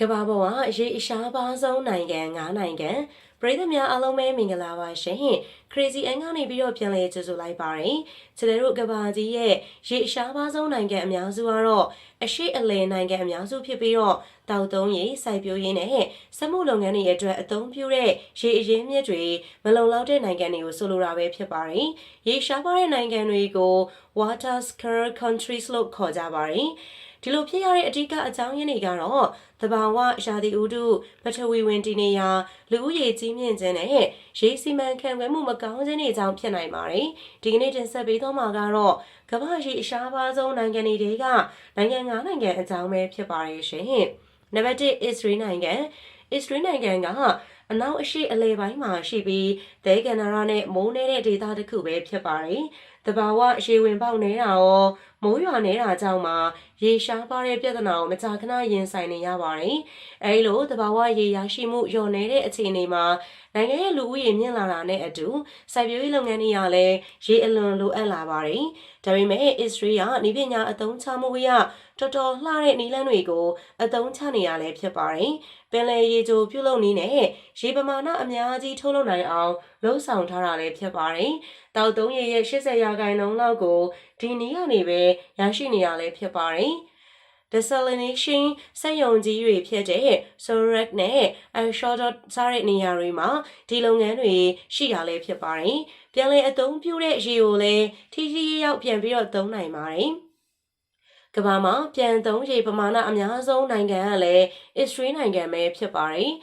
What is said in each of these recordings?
ကမ္ဘာပေါ်မှာအရေးအရှားပါဆုံးနိုင်ငံ၅နိုင်ငံပြည်သူများအားလုံးပဲမင်္ဂလာပါရှင် Crazy N ကနေပြီးတော့ပြန်လည်ကြိုဆိုလိုက်ပါတယ်ကျွန်တော်တို့ကမ္ဘာကြီးရဲ့ရေအရှားပါဆုံးနိုင်ငံအများစုကတော့အရှိအလယ်နိုင်ငံအများစုဖြစ်ပြီးတော့တောက်သုံးရေစိုက်ပျိုးရေးနဲ့စက်မှုလုပ်ငန်းတွေအတွက်အသုံးပြုတဲ့ရေအရင်းမြစ်တွေမလုံလောက်တဲ့နိုင်ငံတွေကိုဆိုလိုတာပဲဖြစ်ပါတယ်ရေရှားပါတဲ့နိုင်ငံတွေကို water scarce countries လို့ခေါ်ကြပါတယ် ဒီလိုဖြစ်ရတဲ့အဓိကအကြောင်းရင်းတွေကတော့တဘာဝရာသီဥတုပထဝီဝင်တည်နေရာလူဦးရေကြီးမြင့်ခြင်းနဲ့ရေစီမံခန့်ခွဲမှုမကောင်းခြင်းတွေကြောင့်ဖြစ်နိုင်ပါတယ်။ဒီကနေ့တင်ဆက်ပေးသွားမှာကတော့ကမ္ဘာရှိအရှားပါဆုံးနိုင်ငံတွေကနိုင်ငံ၅နိုင်ငံအကြောင်းပဲဖြစ်ပါရဲ့ရှင်။နံပါတ်1 Israel နိုင်ငံ Israel နိုင်ငံကအနောက်အရှိအလဲပိုင်းမှာရှိပြီးဒဲကန်နာရာနဲ့မိုးနေတဲ့ဒေသတစ်ခုပဲဖြစ်ပါတယ်။ တဘာဝရေဝင်ပေါက်နေတာရောမိုးရွာနေတာကြောင့်မှရေရှားပါတဲ့ပြဿနာကိုမကြာခဏရင်ဆိုင်နေရပါတယ်။အဲဒီလိုတဘာဝရေရရှိမှုလျော့နေတဲ့အခြေအနေမှာနိုင်ငံရဲ့လူဦးရေမြင့်လာတာနဲ့အတူစိုက်ပျိုးရေးလုပ်ငန်းတွေကလည်းရေအလွန်လိုအပ်လာပါတယ်။ဒါပေမဲ့ Israel ကဤပညာအသုံးချမှုအရတော်တော်လှတဲ့နီလန်းတွေကိုအသုံးချနေရလဲဖြစ်ပါတယ်။ပင်လယ်ရေချိုပြုတ်လုံနည်းနဲ့ရေပမာဏအများကြီးထုတ်လုပ်နိုင်အောင် လှုံ့ဆော်ထားတာလည်းဖြစ်ပါတယ်။တောက်သုံးရေရဲ့80ရာခိုင်နှုန်းလောက်ကိုဒီနည်းကနေပဲရရှိနေရလဲဖြစ်ပါတယ်။ desalination စက်ရုံကြီးတွေဖြစ်တဲ့ Sorak နဲ့ Ashot စားတဲ့နေရာတွေမှာဒီလုပ်ငန်းတွေရှိရလဲဖြစ်ပါတယ်။ပြန်လည်အသုံးပြုတဲ့ရေကိုလည်းထိထိရောက်ပြန်ပြီးတော့သုံးနိုင်ပါတယ်။ကမ္ဘာမှာပြန်သုံးရေပမာဏအများဆုံးနိုင်ငံကလည်း Israel နိုင်ငံပဲဖြစ်ပါတယ်။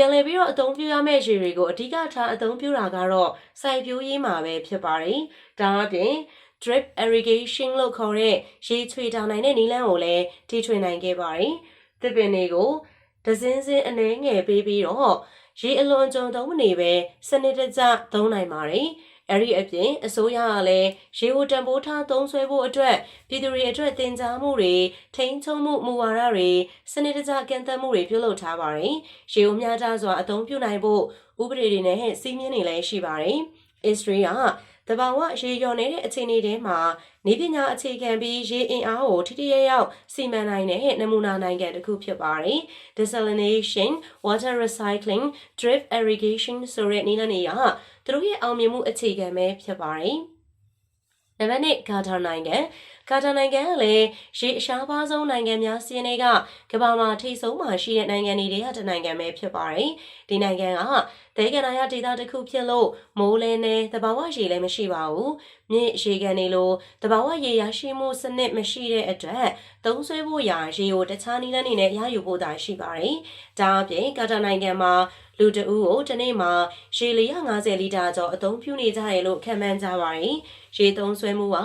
ပြန်လည်ပြီးတော့အသုံးပြုရမယ့်ရေတွေကိုအဓိကထားအသုံးပြုတာကတော့စိုက်ပျိုးရေးမှာပဲဖြစ်ပါတယ်။ဒါအပြင် drip irrigation လို့ခေါ်တဲ့ရေချွေတာနိုင်တဲ့နည်းလမ်းကိုလည်းတီထွင်နိုင်ခဲ့ပါတယ်။သစ်ပင်တွေကိုဒဇင်းစင်းအနှဲငယ်ပေးပြီးတော့ရေအလွန်ကြုံသုံးမနေပဲစနစ်တကျသုံးနိုင်ပါတယ်။ အဲ့ဒီအပြင်အစိုးရကလည်းရေဝတံပိုးထားသုံးဆွဲဖို့အတွက်ပြည်သူတွေအတွက်တင် जा မှုတွေထိန်းချုပ်မှုမူဝါဒတွေစနစ်တကျကန့်သတ်မှုတွေပြုလုပ်ထားပါတယ်။ရေဦးများကြစွာအသုံးပြုနိုင်ဖို့ဥပဒေတွေနဲ့စီးမြင်တွေလည်းရှိပါတယ်။ Israel ကတဘာဝရေလျော်နေတဲ့အခြေအနေတွေမှာနေပညာအခြေခံပြီးရေအင်အားကိုထိထိရရောက်စီမံနိုင်တဲ့နမူနာနိုင်ငံတစ်ခုဖြစ်ပါတယ်။ desalination, water recycling, drip irrigation ဆိုတဲ့နည်းလမ်းတွေက သူတို့ရဲ့အောင်မြင်မှုအခြေခံပဲဖြစ်ပါတယ်။နံပါတ်1ကာတာနိုင်ငံကာတာနိုင်ငံကလည်းရေအရှားပါဆုံးနိုင်ငံများစီးရင်တွေကကမ္ဘာမှာထိပ်ဆုံးမှာရှိတဲ့နိုင်ငံတွေထဲကတစ်နိုင်ငံပဲဖြစ်ပါတယ်။ဒီနိုင်ငံက ဒေဂနာယဒေသတစ်ခုဖြစ်လို့မိုးလဲနဲ့တဘာဝရေလည်းမရှိပါဘူး။မြင့်ရေကန်နေလို့တဘာဝရေရရှိမှုစနစ်မရှိတဲ့အတွက်သုံးဆွဲဖို့ရာရေကိုတခြားနည်းလမ်းတွေနဲ့ရယူဖို့သာရှိပါတယ်။ဒါအပြင်ကာတာနိုင်ငံမှာလူတအူးကိုတစ်နေ့မှာရေ450လီတာကျော်အသုံးပြုနေကြတယ်လို့ခန့်မှန်းကြပါတယ်။ရေသုံးဆွဲမှုက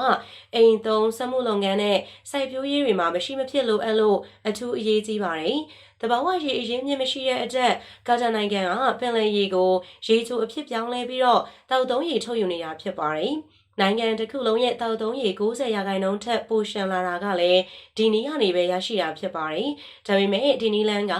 အိမ်သုံးစက်မှုလုပ်ငန်းနဲ့စိုက်ပျိုးရေးတွေမှာမရှိမဖြစ်လိုအပ်လို့အထူးအရေးကြီးပါတယ်။ တဘာဝရေအရင်းမြစ်မရှိတဲ့အတွက်ကာတာနိုင်ငံကပင်လယ်ရေကိုရေချိုအဖြစ်ပြောင်းလဲပြီးတော့တောက်သုံးရေထုတ်ယူနေတာဖြစ်ပါတယ်။ နိုင်ငံတစ်ခုလုံးရဲ့တောက်သုံးရေ90ရာခိုင်နှုန်းထက်ပိုရှန်လာတာကလည်းဒီနီးကနေပဲရရှိတာဖြစ်ပါတယ်။ဒါပေမဲ့ဒီနီလန်က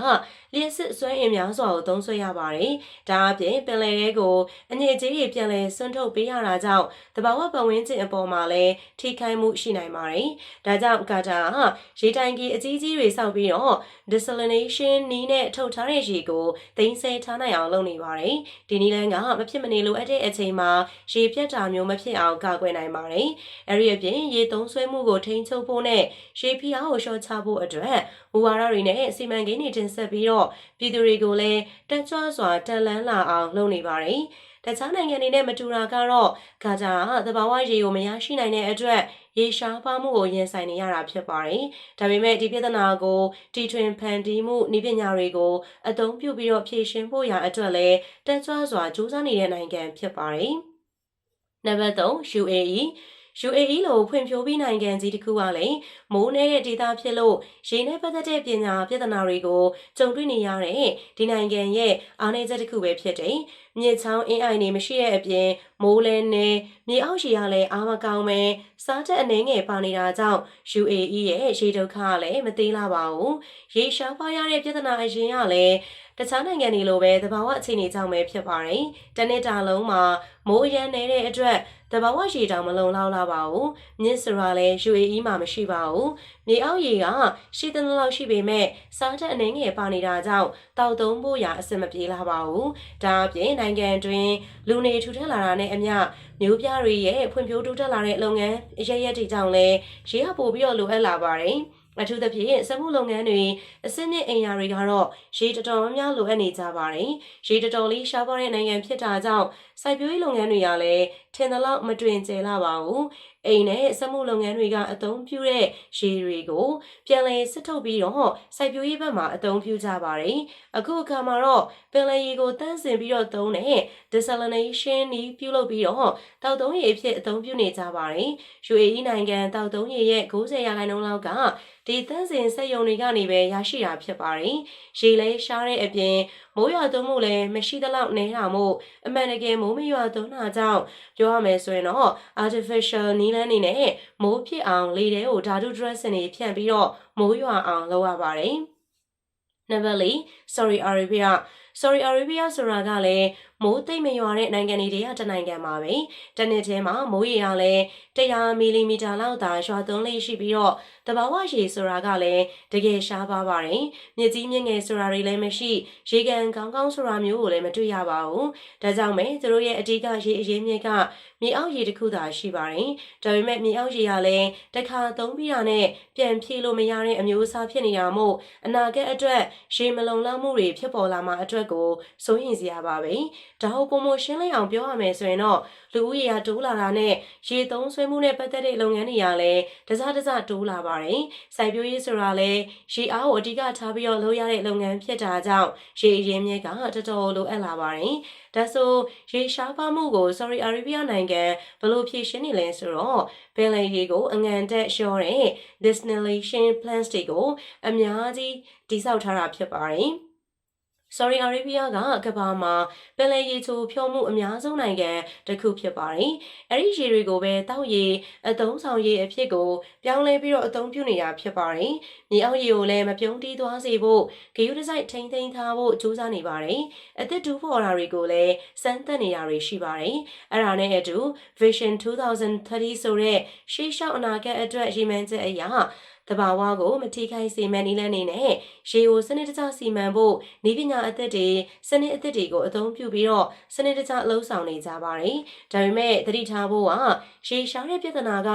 လျှက်စစ်စွမ်းအင်များစွာကိုသုံးစွဲရပါတယ်။ဒါအပြင်ပင်လယ်ထဲကိုအညစ်အကြေးတွေပြန်လည်ဆွန့်ထုတ်ပေးရတာကြောင့်တဘာဝပတ်ဝန်းကျင်အပေါ်မှာလည်းထိခိုက်မှုရှိနိုင်ပါတယ်။ဒါကြောင့်ကာတာကရေတိုင်ကြီးအကြီးကြီးတွေစောက်ပြီးတော့ desalination နီးနဲ့ထုတ်ထားတဲ့ရေကိုသိမ်းဆည်းထားနိုင်အောင်လုပ်နေပါတယ်။ဒီနီလန်ကမဖြစ်မနေလိုအပ်တဲ့အချိန်မှာရေပြတ်တာမျိုးမဖြစ်အောင်ကာကွယ်နိုင်ပါတယ်။အဲဒီအပြင်ရေသုံးဆွဲမှုကိုထိန်းချုပ်ဖို့နဲ့ရေဖိအားကိုလျှော့ချဖို့အတွက်မူဝါဒတွေနဲ့စီမံကိန်းတွေတင်ဆက်ပြီးတော့ပြည်သူတွေကိုလည်းတက်ကြွစွာတက်လန်းလာအောင်လုပ်နေပါတယ်။တခြားနိုင်ငံတွေနဲ့မတူတာကတော့ဂါဇာကသဘာဝရေကိုမရရှိနိုင်တဲ့အတွက်ရေရှားပါမှုကိုရင်ဆိုင်နေရတာဖြစ်ပါတယ်။ဒါပေမဲ့ဒီပြဿနာကိုတီထွင်ဖန်တီးမှုနည်းပညာတွေကိုအသုံးပြုပြီးတော့ဖြေရှင်းဖို့ရအတွက်လည်းတက်ကြွစွာစူးစမ်းနေတဲ့နိုင်ငံဖြစ်ပါတယ်။ နံပါတ်3 UAE UAE လိုဖွံ့ဖြိုးပြီးနိုင်ငံကြီးတစ်ခုကလည်းမိုးနေတဲ့ဒေသဖြစ်လို့ရေနဲ့ပတ်သက်တဲ့ပညာပြဿနာတွေကိုကြုံတွေ့နေရတဲ့ဒီနိုင်ငံရဲ့အားနည်းချက်တစ်ခုပဲဖြစ်တယ်။မြေချောင်းအင်းအိုင်တွေမရှိတဲ့အပြင်မိုးလဲနေမြေအောက်ရေကလည်းအားမကောင်းပဲစားချက်အနေငယ်ပါနေတာကြောင့် UAE ရဲ့ရေဒုက္ခကလည်းမသေးလာပါဘူး။ရေရှားပါရတဲ့ပြဿနာအရင်ကလည်း တခြားနိုင်ငံတွေလိုပဲသဘာဝအခြေအနေကြောင့်ပဲဖြစ်ပါတယ်။တနစ်တာလုံးမှာမိုးရမ်းနေတဲ့အတွက်တဘာဝရေတောင်မလုံလောက်လာပါဘူး။မြစ်စရာလည်း UAE မှာမရှိပါဘူး။မြေအောက်ရေကရှိတဲ့လောက်ရှိပေမဲ့စားတဲ့အနေငယ်ပါနေတာကြောင့်တောက်သုံးဖို့ရာအဆင်မပြေလာပါဘူး။ဒါအပြင်နိုင်ငံတွင်လူနေထူထပ်လာတာနဲ့အမျှမျိုးပြတွေရဲ့ဖွံ့ဖြိုးတိုးတက်လာတဲ့လုပ်ငန်းရရက်တွေကြောင့်လည်းရေဟပို့ပြီးတော့လိုအပ်လာပါတယ်။ အထူးသဖြင့်စက်မှုလုပ်ငန်းတွေအစစ်နစ်အိမ်ယာတွေကတော့ရေတော်တော်များများလိုအပ်နေကြပါတယ်။ရေတော်တော်လေးရှားပါတဲ့နိုင်ငံဖြစ်တာကြောင့်စိုက်ပျိုးရေးလုပ်ငန်းတွေကလည်းထင်သလောက်မတွင်ကျယ်လာပါဘူး။အိမ်နဲ့စက်မှုလုပ်ငန်းတွေကအသုံးပြုတဲ့ရေတွေကိုပြန်လည်စစ်ထုတ်ပြီးတော့စိုက်ပျိုးရေးဘက်မှာအသုံးပြုကြပါတယ်။အခုအခါမှာတော့ပင်လယ်ရေကိုတန်းစင်ပြီးတော့သုံးတဲ့ desalination နည်းပြုလုပ်ပြီးတော့တောက်သုံးရေအဖြစ်အသုံးပြုနေကြပါတယ်။ UAE နိုင်ငံတောက်သုံးရေရဲ့90ရာခိုင်နှုန်းလောက်က ဒီသန့်စင်စက်ယုံတွေကနေပဲရရှိတာဖြစ်ပါတယ်။ရေလဲရှားတဲ့အပြင်မိုးရွာသွန်းမှုလည်းမရှိသလောက်နေတာမို့အမှန်တကယ်မိုးမရွာသွန်းတာကြောင့်ပြောရမယ်ဆိုရင်တော့ artificial နီးလန်းနေနဲ့မိုးဖြစ်အောင်လေထဲကိုဓာတု dressing တွေဖြန့်ပြီးတော့မိုးရွာအောင်လုပ်ရပါတယ်။နံပါတ်၄ sorry arabia sorry arabia ဆိုတာကလည်း မိုးသိမ့်မရွာတဲ့နိုင်ငံတွေတည်းကတနိုင်ငံပါပဲတနေ့ထဲမှာမိုးရေကလည်း100မီလီမီတာလောက်သာရွာသွန်းလေးရှိပြီးတော့တဘာဝရေဆိုတာကလည်းတကယ်ရှားပါပါတယ်မြစ်ကြီးမြင့်ငယ်ဆိုတာတွေလည်းမရှိရေကန်ကောင်းကောင်းဆိုတာမျိုးကိုလည်းမတွေ့ရပါဘူးဒါကြောင့်ပဲသူတို့ရဲ့အဓိကရေအရင်းမြစ်ကမြေအောက်ရေတစ်ခုသာရှိပါတယ်ဒါပေမဲ့မြေအောက်ရေကလည်းတစ်ခါသုံးပြီးတာနဲ့ပြန်ဖြည့်လို့မရတဲ့အမျိုးအစားဖြစ်နေတာမို့အနာဂတ်အတွက်ရေမလုံလောက်မှုတွေဖြစ်ပေါ်လာမှာအတွက်ကိုစိုးရင်စရာပါပဲဒါဟုတ်ပုံမရှင်းလင်းအောင်ပြောရမယ်ဆိုရင်တော့လူဦးရေကတိုးလာတာနဲ့ရေသုံးဆွဲမှုနဲ့ပတ်သက်တဲ့လုပ်ငန်းတွေကလည်းတစားတစားတိုးလာပါတယ်။စိုက်ပျိုးရေးဆိုတာလည်းရေအားကိုအဓိကထားပြီးတော့လုပ်ရတဲ့လုပ်ငန်းဖြစ်တာကြောင့်ရေအရင်းမြစ်ကတော်တော်လိုအပ်လာပါတယ်။ဒါဆိုရေရှားပါမှုကို Saudi Arabia နိုင်ငံဘယ်လိုဖြေရှင်းနေလဲဆိုတော့ပင်လယ်ရေကိုအငံတက်လျှော့တဲ့ desalination plants တွေကိုအများကြီးတိစောက်ထားတာဖြစ်ပါတယ်။ Saudi Arabia ကကမ္ဘာမှာပင်လယ်ရေချိုဖြောမှုအများဆုံးနိုင်ငံတစ်ခုဖြစ်ပါတယ်။အဲဒီရေတွေကိုပဲတောက်ရေအသုံးဆောင်ရေအဖြစ်ကိုပြောင်းလဲပြီးတော့အသုံးပြုနေတာဖြစ်ပါတယ်။မြေအောက်ရေကိုလည်းမပြုံးတီးသွားစေဖို့ဂေယုဒီဇိုက်ထိန်းသိမ်းထားဖို့ကြိုးစားနေပါတယ်။အသစ်တူဖော်တာတွေကိုလည်းစမ်းသပ်နေတာတွေရှိပါတယ်။အဲ့ဒါနဲ့အတူ Vision 2030ဆိုတဲ့ရှေးရှောက်အနာဂတ်အတွက်ရည်မှန်းချက်အရာ တဘာဝကိုမထိခိုက်စေမဲ့နည်းလမ်းနေနဲ့ရေကိုစနစ်တကျစီမံဖို့နည်းပညာအသစ်တွေစနစ်အသစ်တွေကိုအသုံးပြုပြီးတော့စနစ်တကျအလုပ်ဆောင်နေကြပါတယ်။ဒါပေမဲ့သတိထားဖို့ကရေရှားတဲ့ပြဿနာက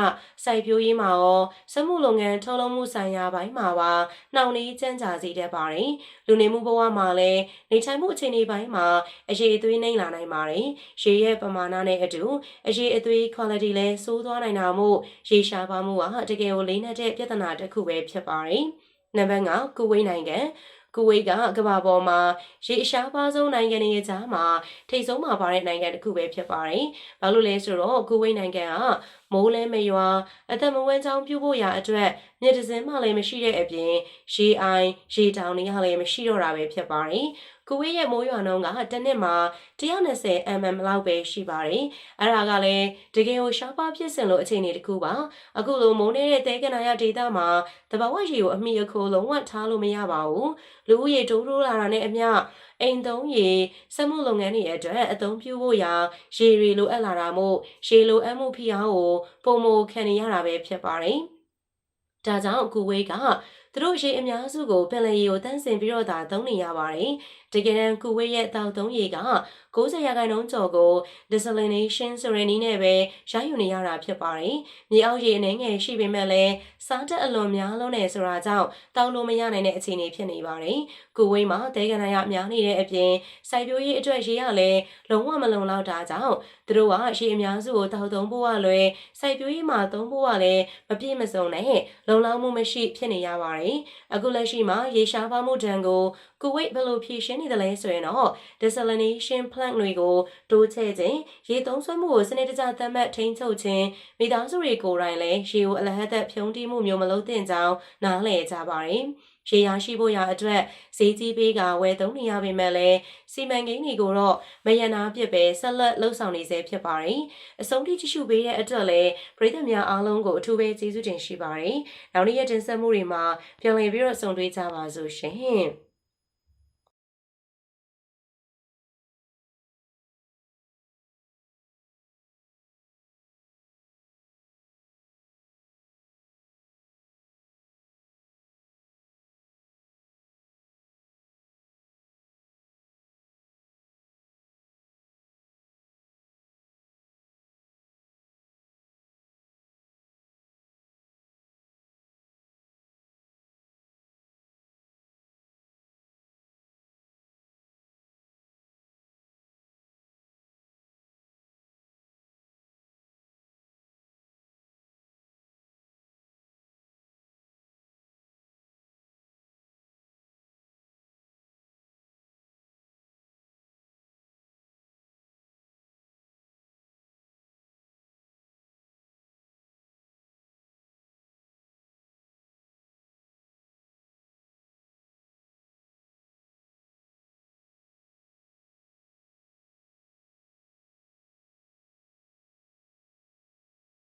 စိုက်ပျိုးရေးမှာရောစက်မှုလုပ်ငန်းထုတ်လုပ်မှုဆိုင်ရာဘိုင်းမှာပါနှောင့်နှေးကြမ်းကြာစေတတ်ပါတယ်။လူနေမှုဘဝမှာလည်းနေထိုင်မှုအခြေအနေပိုင်းမှာအရေးအသွေးနှိမ့်လာနိုင်ပါတယ်။ရေရဲ့ပမာဏနဲ့အတူအရေးအသွေး quality လည်းစိုးသွားနိုင်တာမို့ရေရှားပါမှုကတကယ်ကိုလေးနက်တဲ့ပြဿနာတစ်ခုပဲဖြစ်ပါတယ်။နံပါတ်5ကုဝိတ်နိုင်ငံကူဝိတ်ကကမ္ဘာပေါ်မှာရေအရှားပါဆုံးနိုင်ငံတွေရဲ့ကြားမှာထိပ်ဆုံးမှာပါတဲ့နိုင်ငံတစ်ခုပဲဖြစ်ပါတယ်။ဘာလို့လဲဆိုတော့ကူဝိတ်နိုင်ငံကမိုးလဲမရွာအသက်မဝမ်းချောင်းပြုဖို့ရာအတွက်မြစ်တစင်းမှလည်းမရှိတဲ့အပြင်ရေအိုင်ရေတောင်တွေကလည်းမရှိတော့တာပဲဖြစ်ပါတယ်။ ကူဝေးရဲ့မိုးရွာနှုန်းကတစ်နှစ်မှာ120 mm လောက်ပဲရှိပါတယ်။အဲ့ဒါကလည်းတကယ်ကိုရှားပါဖြစ်စဉ်လို့အခြေအနေတစ်ခုပါ။အခုလိုမိုးနေတဲ့တဲကနာရဒေတာမှာတဘာဝရေကိုအမိအခိုးလုံးဝထားလို့မရပါဘူး။လူဦးရေတိုးတိုးလာတာနဲ့အမျှအိမ်သုံးရေစက်မှုလုပ်ငန်းတွေအတွက်အသုံးပြုဖို့ရာရေတွေလိုအပ်လာတာမို့ရေလိုအပ်မှုဖိအားကိုပုံမခံနေရတာပဲဖြစ်ပါတယ်။ဒါကြောင့်ကူဝေးက သူတို့ရေအများစုကိုပင်လယ်ရေကိုတန်းစင်ပြီးတော့သာသုံးနေရပါတယ်။တကယ်တမ်းကူဝေးရဲ့တောက်သုံးရေက 90ရာခိုင်နှုန်းကျော်ကို desalination ဆိုတဲ့နည်းနဲ့ပဲရယူနေရတာဖြစ်ပါတယ်။မြေအောက်ရေအနေငယ်ရှိပေမဲ့လည်းစားတက်အလွန်များလုံးနေဆိုတာကြောင့်တောက်လို့မရနိုင်တဲ့အခြေအနေဖြစ်နေပါတယ်။ကူဝေးမှာတဲကနာရများနေတဲ့အပြင်စိုက်ပျိုးရေးအတွက်ရေရလည်းလုံးဝမလုံလောက်တာကြောင့်သူတို့ကရေအများစုကိုတောက်သုံးဖို့ကလွယ်စိုက်ပျိုးရေးမှာသုံးဖို့ကလည်းမပြည့်မစုံနဲ့လုံလောက်မှုမရှိဖြစ်နေရပါတယ်။အခုလက်ရှိမှာရေရှားပါမှုဒဏ်ကိုကူဝိတ်ဘယ်လိုဖြေရှင်းနေသလဲဆိုရင်တော့ desalination plant တွေကိုတိုးချဲ့ခြင်းရေသုံးစွဲမှုကိုစနစ်တကျသတ်မှတ်ထိန်းချုပ်ခြင်းမိသားစုတွေကိုယ်တိုင်လည်းရေကိုအလဟတ်သက်ဖြုံးတီးမှုမျိုးမလုပ်သင့်ကြောင်းနားလည်ကြပါတယ်။ရေရရှိဖို့ရအတွက်ဈေးကြီးပေးကဝယ်သုံးနေရပေမဲ့လည်းစီမံကိန်းတွေကိုတော့မယနာပြစ်ပဲဆက်လက်လှုပ်ဆောင်နေစေဖြစ်ပါတယ်။အဆုံးထိကြည့်ရှုပေးတဲ့အတွက်လည်းပြည်သူများအားလုံးကိုအထူးပဲကျေးဇူးတင်ရှိပါတယ်။နောက်နေ့ရက်တင်ဆက်မှုတွေမှာပြန်လည်ပြီးတော့ဆုံတွေ့ကြပါစို့ရှင်။